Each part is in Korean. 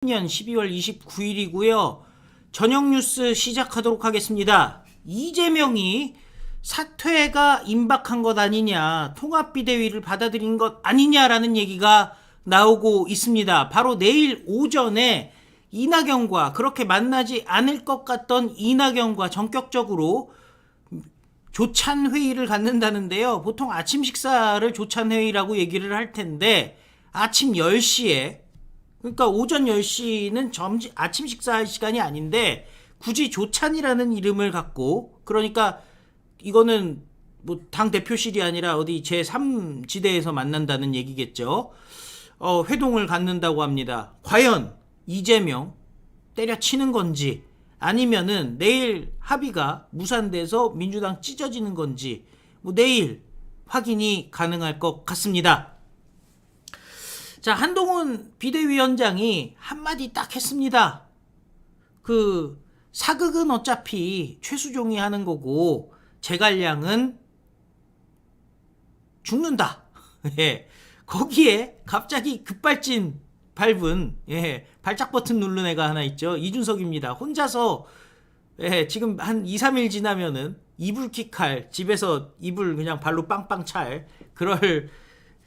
2020년 12월 29일이고요. 저녁 뉴스 시작하도록 하겠습니다. 이재명이 사퇴가 임박한 것 아니냐, 통합비대위를 받아들인 것 아니냐라는 얘기가 나오고 있습니다. 바로 내일 오전에 이낙연과 그렇게 만나지 않을 것 같던 이낙연과 전격적으로 조찬 회의를 갖는다는데요. 보통 아침 식사를 조찬 회의라고 얘기를 할 텐데 아침 10시에 그러니까 오전 10시는 점심 아침 식사할 시간이 아닌데 굳이 조찬이라는 이름을 갖고 그러니까 이거는 뭐 당 대표실이 아니라 어디 제3 지대에서 만난다는 얘기겠죠. 어, 회동을 갖는다고 합니다. 과연 이재명 때려치는 건지 아니면은 내일 합의가 무산돼서 민주당 찢어지는 건지 뭐 내일 확인이 가능할 것 같습니다. 자, 한동훈 비대위원장이 한마디 딱 했습니다. 그, 사극은 어차피 최수종이 하는 거고, 제갈량은 죽는다. 예. 거기에 갑자기 급발진 밟은, 예, 발작 버튼 누른 애가 하나 있죠. 이준석입니다. 혼자서, 예, 지금 한 2, 3일 지나면은 이불 킥할, 집에서 이불 그냥 발로 빵빵 찰, 그럴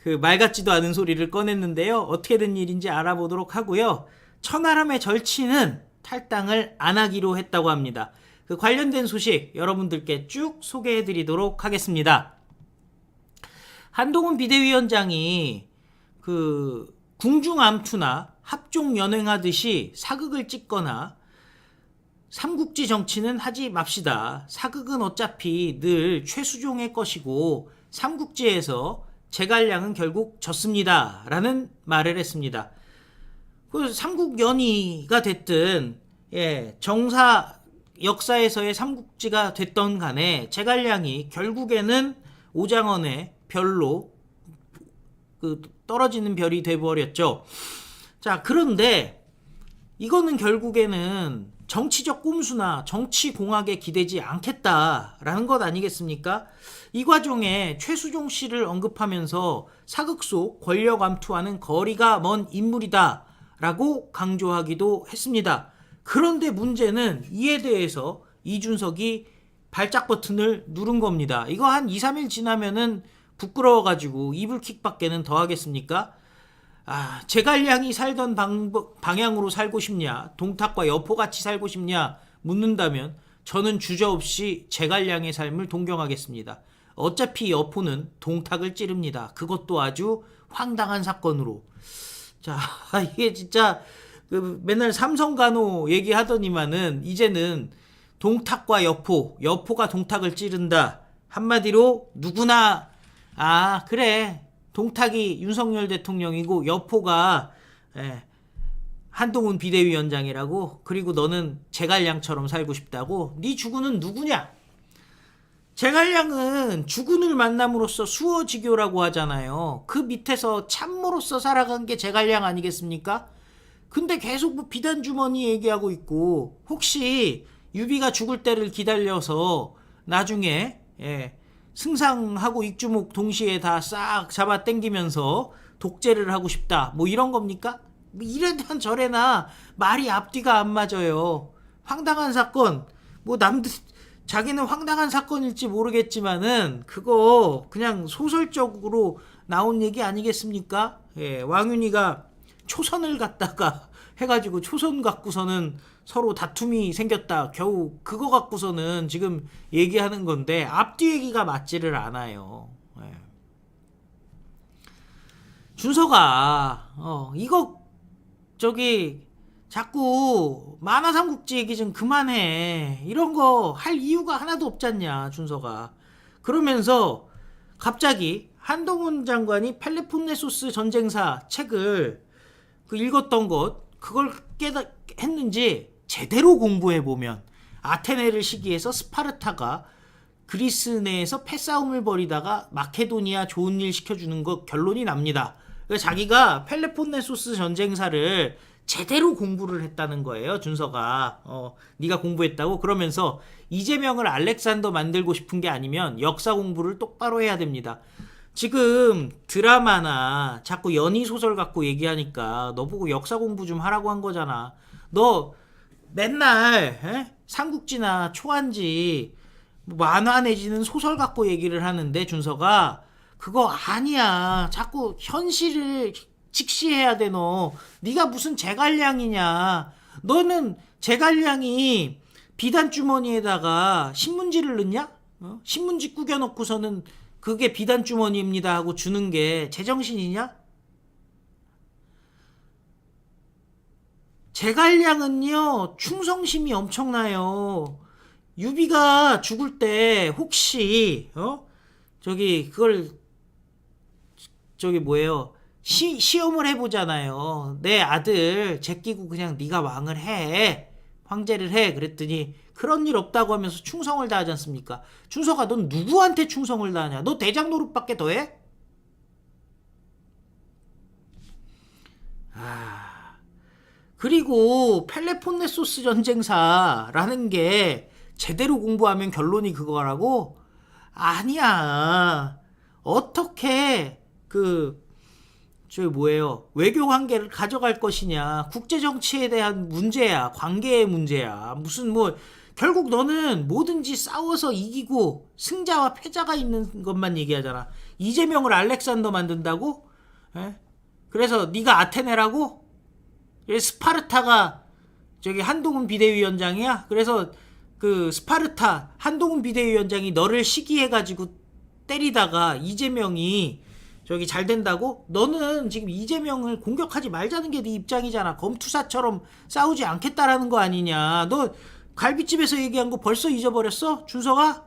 그 말 같지도 않은 소리를 꺼냈는데요. 어떻게 된 일인지 알아보도록 하고요. 천하람의 절친은 탈당을 안 하기로 했다고 합니다. 그 관련된 소식 여러분들께 쭉 소개해 드리도록 하겠습니다. 한동훈 비대위원장이 그 궁중암투나 합종 연행하듯이 사극을 찍거나 삼국지 정치는 하지 맙시다. 사극은 어차피 늘 최수종의 것이고 삼국지에서 제갈량은 결국 졌습니다. 라는 말을 했습니다. 그 삼국연의가 됐든 예, 정사 역사에서의 삼국지가 됐던 간에 제갈량이 결국에는 오장원의 별로 그 떨어지는 별이 돼버렸죠. 자, 그런데 이거는 결국에는 정치적 꼼수나 정치 공학에 기대지 않겠다라는 것 아니겠습니까? 이 과정에 최수종 씨를 언급하면서 사극 속 권력 암투와는 거리가 먼 인물이다라고 강조하기도 했습니다. 그런데 문제는 이에 대해서 이준석이 발작 버튼을 누른 겁니다. 이거 한 2, 3일 지나면은 부끄러워가지고 이불킥밖에는 더 하겠습니까? 아, 제갈량이 살던 방, 방향으로 살고 싶냐, 동탁과 여포같이 살고 싶냐 묻는다면 저는 주저없이 제갈량의 삶을 동경하겠습니다. 어차피 여포는 동탁을 찌릅니다. 그것도 아주 황당한 사건으로. 자, 이게 진짜 그 맨날 삼성 간호 얘기하더니만은 이제는 동탁과 여포, 여포가 동탁을 찌른다. 한마디로 누구나 아 그래 동탁이 윤석열 대통령이고 여포가 예, 한동훈 비대위원장이라고 그리고 너는 제갈량처럼 살고 싶다고 네 주군은 누구냐? 제갈량은 주군을 만남으로써 수어지교라고 하잖아요. 그 밑에서 참모로서 살아간 게 제갈량 아니겠습니까? 근데 계속 뭐 비단 주머니 얘기하고 있고 혹시 유비가 죽을 때를 기다려서 나중에 예, 승상하고 익주목 동시에 다 싹 잡아 당기면서 독재를 하고 싶다. 뭐 이런 겁니까? 뭐 이래나 저래나 말이 앞뒤가 안 맞아요. 황당한 사건. 뭐 남들 자기는 황당한 사건일지 모르겠지만은 그거 그냥 소설적으로 나온 얘기 아니겠습니까? 예, 왕윤희가 초선을 갖다가 해가지고 초선 갖고서는 서로 다툼이 생겼다. 겨우 그거 갖고서는 지금 얘기하는 건데 앞뒤 얘기가 맞지를 않아요. 예. 준서가 어 이거 저기 자꾸 만화 삼국지 얘기 좀 그만해. 이런 거 할 이유가 하나도 없잖냐, 준서가. 그러면서 갑자기 한동훈 장관이 펠레폰네소스 전쟁사 책을 그 읽었던 것 그걸 깨닫 했는지 제대로 공부해 보면 아테네를 시기해서 스파르타가 그리스 내에서 패싸움을 벌이다가 마케도니아 좋은 일 시켜주는 거 결론이 납니다. 자기가 펠레폰네소스 전쟁사를 제대로 공부를 했다는 거예요. 준서가 어, 네가 공부했다고 그러면서 이재명을 알렉산더 만들고 싶은 게 아니면 역사 공부를 똑바로 해야 됩니다. 지금 드라마나 자꾸 연희 소설 갖고 얘기하니까 너 보고 역사 공부 좀 하라고 한 거잖아. 너 맨날 에? 삼국지나 초안지 뭐 만화 내지는 소설 갖고 얘기를 하는데 준서가 그거 아니야. 자꾸 현실을 직시해야 돼 너. 네가 무슨 제갈량이냐. 너는 제갈량이 비단 주머니에다가 신문지를 넣냐? 어? 신문지 꾸겨 놓고서는 그게 비단 주머니입니다 하고 주는 게 제정신이냐? 제갈량은요 충성심이 엄청나요. 유비가 죽을 때 혹시 어 저기 그걸 저기 뭐예요 시, 시험을 해보잖아요. 내 아들 제끼고 그냥 네가 왕을 해 황제를 해 그랬더니 그런 일 없다고 하면서 충성을 다하지 않습니까? 준서가 넌 누구한테 충성을 다하냐? 너 대장 노릇밖에 더 해? 아 그리고 펠레폰네소스 전쟁사라는 게 제대로 공부하면 결론이 그거라고? 아니야. 어떻게 그 저기 뭐예요? 외교 관계를 가져갈 것이냐? 국제 정치에 대한 문제야. 관계의 문제야. 무슨 뭐 결국 너는 뭐든지 싸워서 이기고 승자와 패자가 있는 것만 얘기하잖아. 이재명을 알렉산더 만든다고? 에? 그래서 네가 아테네라고? 스파르타가 저기 한동훈 비대위원장이야. 그래서 그 스파르타 한동훈 비대위원장이 너를 시기해가지고 때리다가 이재명이 저기 잘 된다고? 너는 지금 이재명을 공격하지 말자는 게 네 입장이잖아. 검투사처럼 싸우지 않겠다라는 거 아니냐. 너 갈비집에서 얘기한 거 벌써 잊어버렸어? 준서가?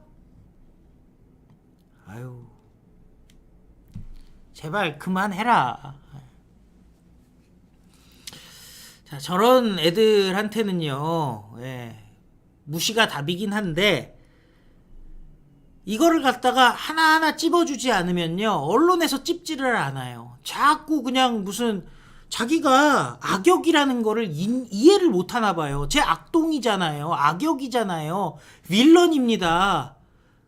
아유. 제발 그만해라. 자, 저런 애들한테는요, 예, 무시가 답이긴 한데, 이거를 갖다가 하나하나 찝어주지 않으면요, 언론에서 찝지를 않아요. 자꾸 그냥 무슨, 자기가 악역이라는 거를 인- 이해를 못 하나 봐요. 제 악동이잖아요. 악역이잖아요. 윌런입니다.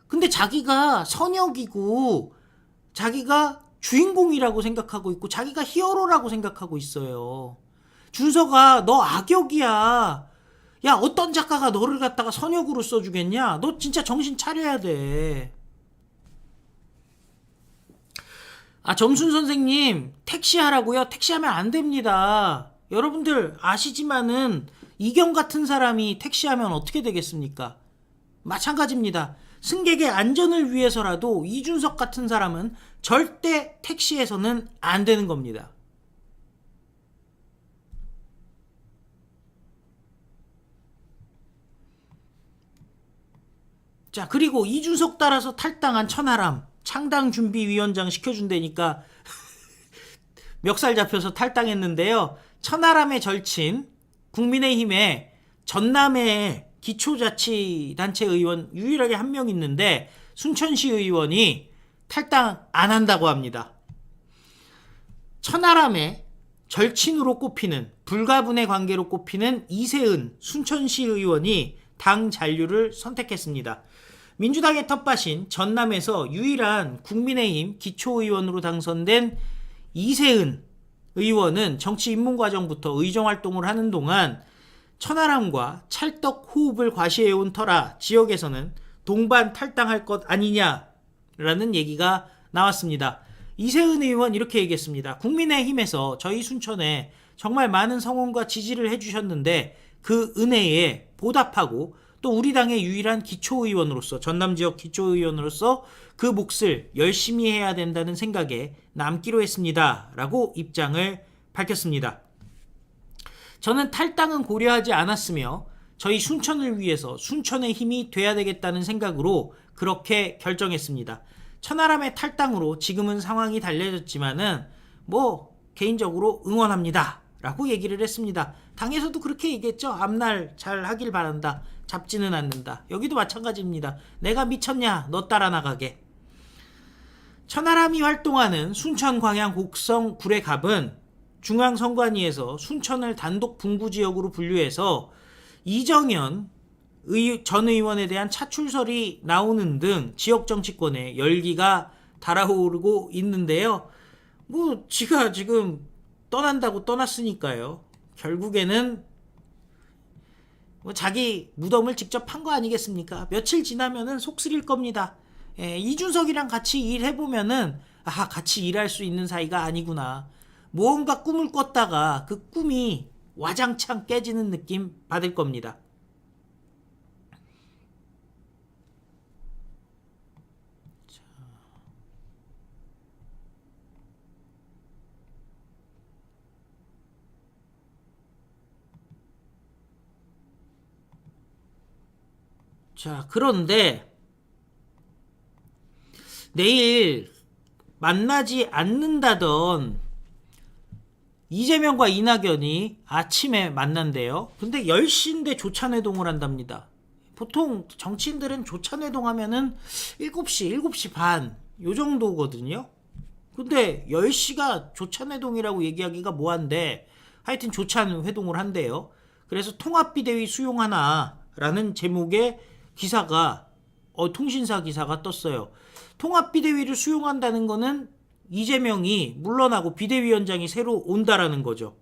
근데 자기가 선역이고, 자기가 주인공이라고 생각하고 있고, 자기가 히어로라고 생각하고 있어요. 준서가 너 악역이야. 야 어떤 작가가 너를 갖다가 선역으로 써주겠냐? 너 진짜 정신 차려야 돼. 아 점순 선생님 택시 하라고요? 택시 하면 안 됩니다. 여러분들 아시지만은 이경 같은 사람이 택시하면 어떻게 되겠습니까? 마찬가지입니다. 승객의 안전을 위해서라도 이준석 같은 사람은 절대 택시에서는 안 되는 겁니다. 자, 그리고 이준석 따라서 탈당한 천하람 창당 준비위원장 시켜준다니까 멱살 잡혀서 탈당했는데요. 천하람의 절친 국민의힘의 전남의 기초자치단체 의원 유일하게 한 명 있는데 순천시 의원이 탈당 안 한다고 합니다. 천하람의 절친으로 꼽히는 불가분의 관계로 꼽히는 이세은 순천시 의원이 당 잔류를 선택했습니다. 민주당의 텃밭인 전남에서 유일한 국민의힘 기초의원으로 당선된 이세은 의원은 정치 입문 과정부터 의정 활동을 하는 동안 천하람과 찰떡 호흡을 과시해온 터라 지역에서는 동반 탈당할 것 아니냐라는 얘기가 나왔습니다. 이세은 의원 이렇게 얘기했습니다. 국민의힘에서 저희 순천에 정말 많은 성원과 지지를 해주셨는데 그 은혜에 보답하고 또 우리 당의 유일한 기초의원으로서 전남 지역 기초의원으로서 그 몫을 열심히 해야 된다는 생각에 남기로 했습니다. 라고 입장을 밝혔습니다. 저는 탈당은 고려하지 않았으며 저희 순천을 위해서 순천의 힘이 돼야 되겠다는 생각으로 그렇게 결정했습니다. 천하람의 탈당으로 지금은 상황이 달라졌지만은 뭐 개인적으로 응원합니다. 라고 얘기를 했습니다. 당에서도 그렇게 얘기했죠. 앞날 잘 하길 바란다. 잡지는 않는다. 여기도 마찬가지입니다. 내가 미쳤냐? 너 따라 나가게. 천하람이 활동하는 순천 광양 곡성 구례갑은 중앙선관위에서 순천을 단독 분구 지역으로 분류해서 이정현 의, 전 의원에 대한 차출설이 나오는 등 지역 정치권에 열기가 달아오르고 있는데요. 뭐 지가 지금 떠난다고 떠났으니까요. 결국에는 뭐 자기 무덤을 직접 판 거 아니겠습니까? 며칠 지나면은 속 쓰릴 겁니다. 예, 이준석이랑 같이 일해보면은 아 같이 일할 수 있는 사이가 아니구나. 무언가 꿈을 꿨다가 그 꿈이 와장창 깨지는 느낌 받을 겁니다. 자, 그런데 내일 만나지 않는다던 이재명과 이낙연이 아침에 만난대요. 근데 10시인데 조찬회동을 한답니다. 보통 정치인들은 조찬회동 하면은 7시, 7시 반, 요 정도거든요. 근데 10시가 조찬회동이라고 얘기하기가 뭐한데 하여튼 조찬회동을 한대요. 그래서 통합비대위 수용하나라는 제목의 기사가 어, 통신사 기사가 떴어요. 통합 비대위를 수용한다는 거는 이재명이 물러나고 비대위원장이 새로 온다라는 거죠.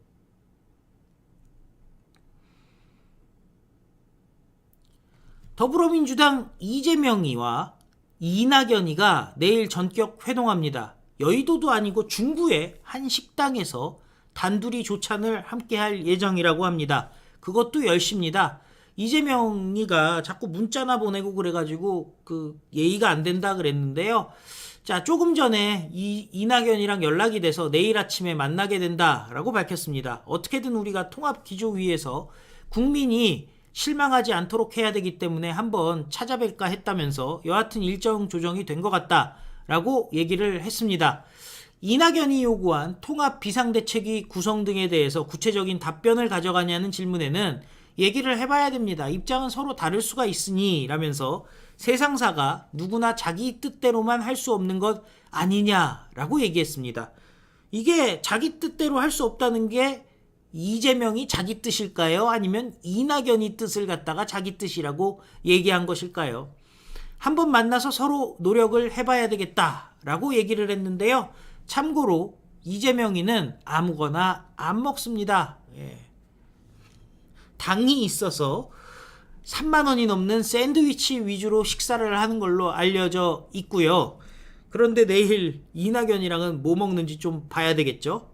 더불어민주당 이재명이와 이낙연이가 내일 전격 회동합니다. 여의도도 아니고 중구의 한 식당에서 단둘이 조찬을 함께 할 예정이라고 합니다. 그것도 10시입니다. 이재명이가 자꾸 문자나 보내고 그래가지고 그 예의가 안 된다 그랬는데요. 자, 조금 전에 이, 이낙연이랑 연락이 돼서 내일 아침에 만나게 된다라고 밝혔습니다. 어떻게든 우리가 통합 기조위에서 국민이 실망하지 않도록 해야 되기 때문에 한번 찾아뵐까 했다면서 여하튼 일정 조정이 된 것 같다라고 얘기를 했습니다. 이낙연이 요구한 통합 비상대책위 구성 등에 대해서 구체적인 답변을 가져가냐는 질문에는 얘기를 해봐야 됩니다. 입장은 서로 다를 수가 있으니 라면서 세상사가 누구나 자기 뜻대로만 할 수 없는 것 아니냐라고 얘기했습니다. 이게 자기 뜻대로 할 수 없다는 게 이재명이 자기 뜻일까요? 아니면 이낙연이 뜻을 갖다가 자기 뜻이라고 얘기한 것일까요? 한번 만나서 서로 노력을 해봐야 되겠다라고 얘기를 했는데요. 참고로 이재명이는 아무거나 안 먹습니다. 예. 당이 있어서 3만 원이 넘는 샌드위치 위주로 식사를 하는 걸로 알려져 있고요. 그런데 내일 이낙연이랑은 뭐 먹는지 좀 봐야 되겠죠?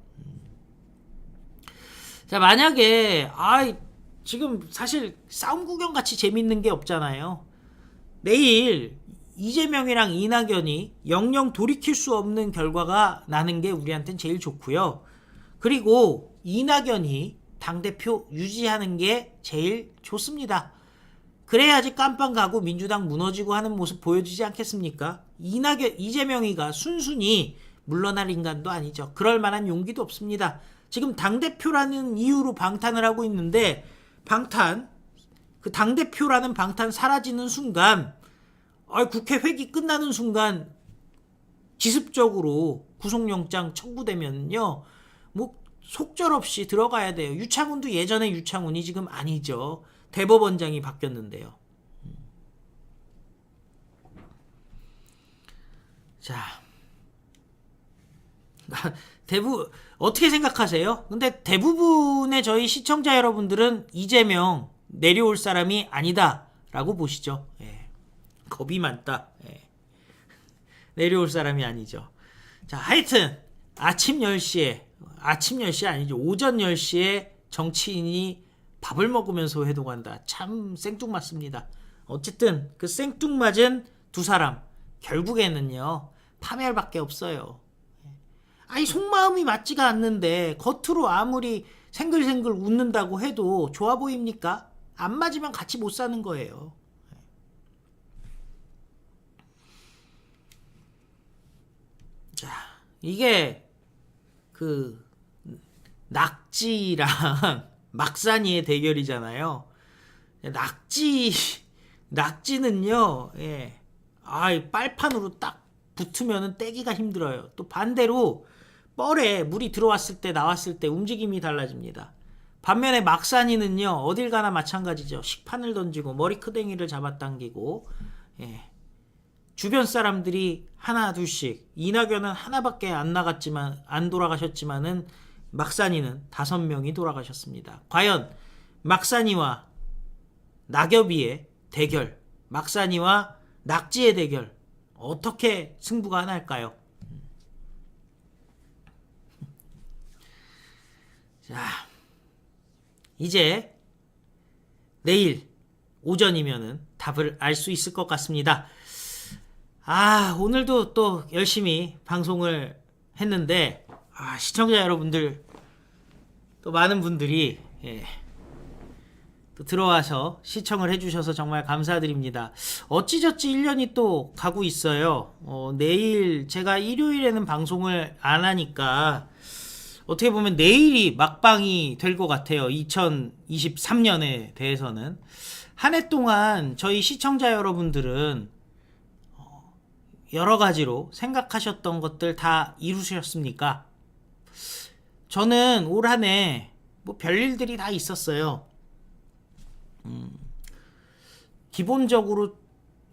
자, 만약에 아 지금 사실 싸움 구경 같이 재밌는 게 없잖아요. 내일 이재명이랑 이낙연이 영영 돌이킬 수 없는 결과가 나는 게 우리한테는 제일 좋고요. 그리고 이낙연이 당대표 유지하는 게 제일 좋습니다. 그래야지 깜빵 가고 민주당 무너지고 하는 모습 보여주지 않겠습니까? 이낙연, 이재명이가 순순히 물러날 인간도 아니죠. 그럴 만한 용기도 없습니다. 지금 당대표라는 이유로 방탄을 하고 있는데, 방탄, 그 당대표라는 방탄 사라지는 순간, 아, 국회 회기 끝나는 순간, 기습적으로 구속영장 청구되면요, 뭐, 속절없이 들어가야 돼요. 유창훈도 예전에 유창훈이 지금 아니죠. 대법원장이 바뀌었는데요. 음. 자, 대부 어떻게 생각하세요? 근데 대부분의 저희 시청자 여러분들은 이재명 내려올 사람이 아니다라고 보시죠. 예. 겁이 많다. 예. 내려올 사람이 아니죠. 자, 하여튼 아침 10시에 아침 10시 아니죠. 오전 10시에 정치인이 밥을 먹으면서 회동한다. 참 생뚱맞습니다. 어쨌든 그 생뚱맞은 두 사람 결국에는요. 파멸밖에 없어요. 아니 속마음이 맞지가 않는데 겉으로 아무리 생글생글 웃는다고 해도 좋아 보입니까? 안 맞으면 같이 못 사는 거예요. 자, 이게 그 낙지랑 막산이의 대결이잖아요. 낙지 낙지는요. 예. 아, 빨판으로 딱 붙으면은 떼기가 힘들어요. 또 반대로 뻘에 물이 들어왔을 때 나왔을 때 움직임이 달라집니다. 반면에 막산이는요. 어딜 가나 마찬가지죠. 식판을 던지고 머리 크댕이를 잡아당기고 예. 주변 사람들이 하나 둘씩 이낙연은 하나밖에 안 나갔지만 안 돌아가셨지만은 막산이는 다섯 명이 돌아가셨습니다. 과연 막산이와 낙엽이의 대결, 막산이와 낙지의 대결 어떻게 승부가 날까요? 자, 이제 내일 오전이면은 답을 알 수 있을 것 같습니다. 아, 오늘도 또 열심히 방송을 했는데, 아, 시청자 여러분들, 또 많은 분들이, 예, 또 들어와서 시청을 해주셔서 정말 감사드립니다. 어찌저찌 1년이 또 가고 있어요. 어, 내일, 제가 일요일에는 방송을 안 하니까, 어떻게 보면 내일이 막방이 될 것 같아요. 2023년에 대해서는. 한 해 동안 저희 시청자 여러분들은 어, 여러 가지로 생각하셨던 것들 다 이루셨습니까? 저는 올 한 해 뭐 별일들이 다 있었어요. 음, 기본적으로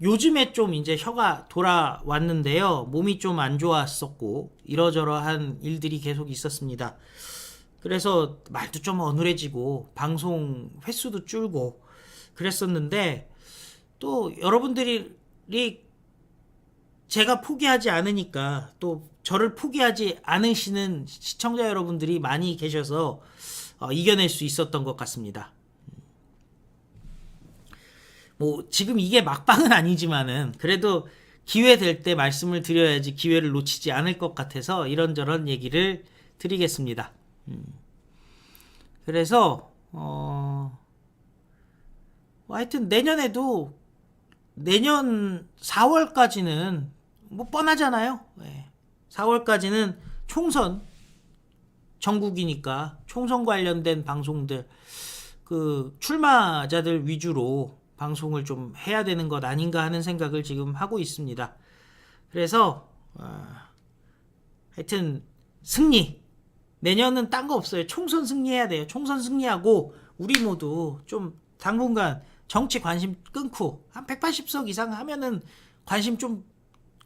요즘에 좀 이제 혀가 돌아왔는데요. 몸이 좀 안 좋았었고 이러저러한 일들이 계속 있었습니다. 그래서 말도 좀 어눌해지고 방송 횟수도 줄고 그랬었는데 또 여러분들이 제가 포기하지 않으니까 또 저를 포기하지 않으시는 시청자 여러분들이 많이 계셔서 어, 이겨낼 수 있었던 것 같습니다. 뭐 지금 이게 막방은 아니지만은 그래도 기회 될 때 말씀을 드려야지 기회를 놓치지 않을 것 같아서 이런저런 얘기를 드리겠습니다. 음. 그래서 어뭐 하여튼 내년에도 내년 4월까지는 뭐 뻔하잖아요. 예. 4월까지는 총선 전국이니까 총선 관련된 방송들 그 출마자들 위주로 방송을 좀 해야 되는 것 아닌가 하는 생각을 지금 하고 있습니다. 그래서 어, 하여튼 승리 내년은 딴 거 없어요. 총선 승리해야 돼요. 총선 승리하고 우리 모두 좀 당분간 정치 관심 끊고 한 180석 이상 하면은 관심 좀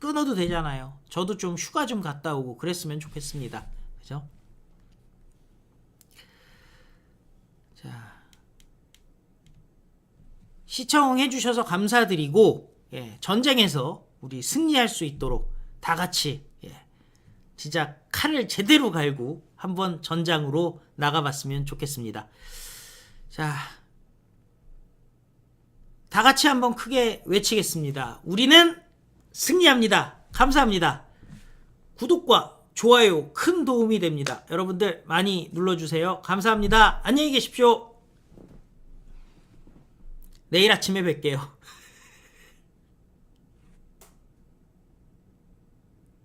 끊어도 되잖아요. 저도 좀 휴가 좀 갔다 오고 그랬으면 좋겠습니다. 그죠? 자. 시청해 주셔서 감사드리고 예, 전쟁에서 우리 승리할 수 있도록 다 같이 예, 진짜 칼을 제대로 갈고 한번 전장으로 나가봤으면 좋겠습니다. 자, 다 같이 한번 크게 외치겠습니다. 우리는 승리합니다. 감사합니다. 구독과 좋아요 큰 도움이 됩니다. 여러분들 많이 눌러주세요. 감사합니다. 안녕히 계십시오. 내일 아침에 뵐게요.